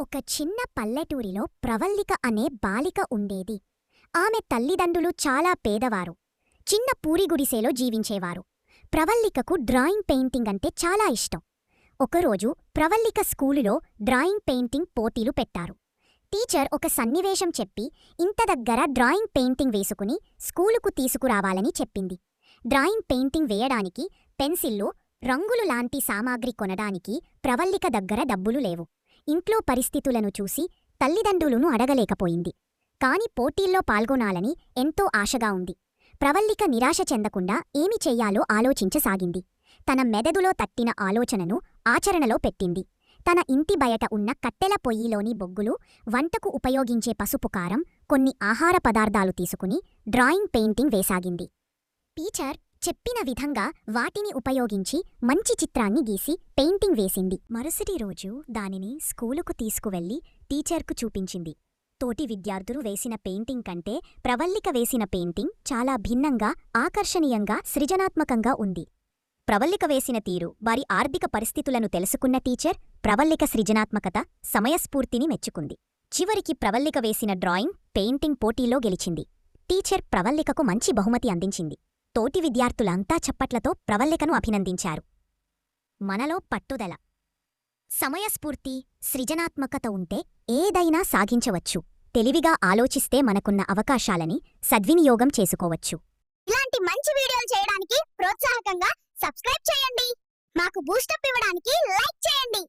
ఒక చిన్న పల్లెటూరిలో ప్రవల్లిక అనే బాలిక ఉండేది. ఆమె తల్లిదండ్రులు చాలా పేదవారు. చిన్న పూరి గుడిసెలో జీవించేవారు. ప్రవల్లికకు డ్రాయింగ్ పెయింటింగ్ అంటే చాలా ఇష్టం. ఒకరోజు ప్రవల్లిక స్కూలులో డ్రాయింగ్ పెయింటింగ్ పోటీలు పెట్టారు. టీచర్ ఒక సన్నివేశం చెప్పి ఇంత దగ్గర డ్రాయింగ్ పెయింటింగ్ వేసుకుని స్కూలుకు తీసుకురావాలని చెప్పింది. డ్రాయింగ్ పెయింటింగ్ వేయడానికి పెన్సిళ్ళు రంగులు లాంటి సామాగ్రి కొనడానికి ప్రవల్లిక దగ్గర డబ్బులు లేవు. ఇంట్లో పరిస్థితులను చూసి తల్లిదండ్రులను అడగలేకపోయింది. కాని పోటీల్లో పాల్గొనాలని ఎంతో ఆశగా ఉంది. ప్రవల్లిక నిరాశ చెందకుండా ఏమి చెయ్యాలో ఆలోచించసాగింది. తన మెదడులో తట్టిన ఆలోచనను ఆచరణలో పెట్టింది. తన ఇంటి బయట ఉన్న కట్టెల పొయ్యిలోని బొగ్గులు వంటకు ఉపయోగించే పసుపు కారం కొన్ని ఆహార పదార్థాలు తీసుకుని డ్రాయింగ్ పెయింటింగ్ వేసాగింది. టీచర్ చెప్పిన విధంగా వాటిని ఉపయోగించి మంచి చిత్రాన్ని గీసి పెయింటింగ్ వేసింది. మరుసటి రోజు దానిని స్కూలుకు తీసుకువెళ్ళి టీచర్కు చూపించింది. తోటి విద్యార్థులు వేసిన పెయింటింగ్ కంటే ప్రవల్లిక వేసిన పెయింటింగ్ చాలా భిన్నంగా ఆకర్షణీయంగా సృజనాత్మకంగా ఉంది. ప్రవల్లిక వేసిన తీరు వారి ఆర్థిక పరిస్థితులను తెలుసుకున్న టీచర్ ప్రవల్లిక సృజనాత్మకత సమయస్ఫూర్తిని మెచ్చుకుంది. చివరికి ప్రవల్లిక వేసిన డ్రాయింగ్ పెయింటింగ్ పోటీలో గెలిచింది. టీచర్ ప్రవల్లికకు మంచి బహుమతి అందించింది. తోటి విద్యార్థులంతా చప్పట్లతో ప్రవల్లికను అభినందించారు. మనలో పట్టుదల సమయస్ఫూర్తి సృజనాత్మకత ఉంటే ఏదైనా సాధించవచ్చు తెలివిగా ఆలోచిస్తే మనకున్న అవకాశాలని సద్వినియోగం చేసుకోవచ్చు. ఇలాంటి మంచి వీడియోలు చేయడానికి ప్రోత్సాహకంగా సబ్స్క్రైబ్ చేయండి. మాకు బూస్టప్ ఇవ్వడానికి లైక్ చేయండి.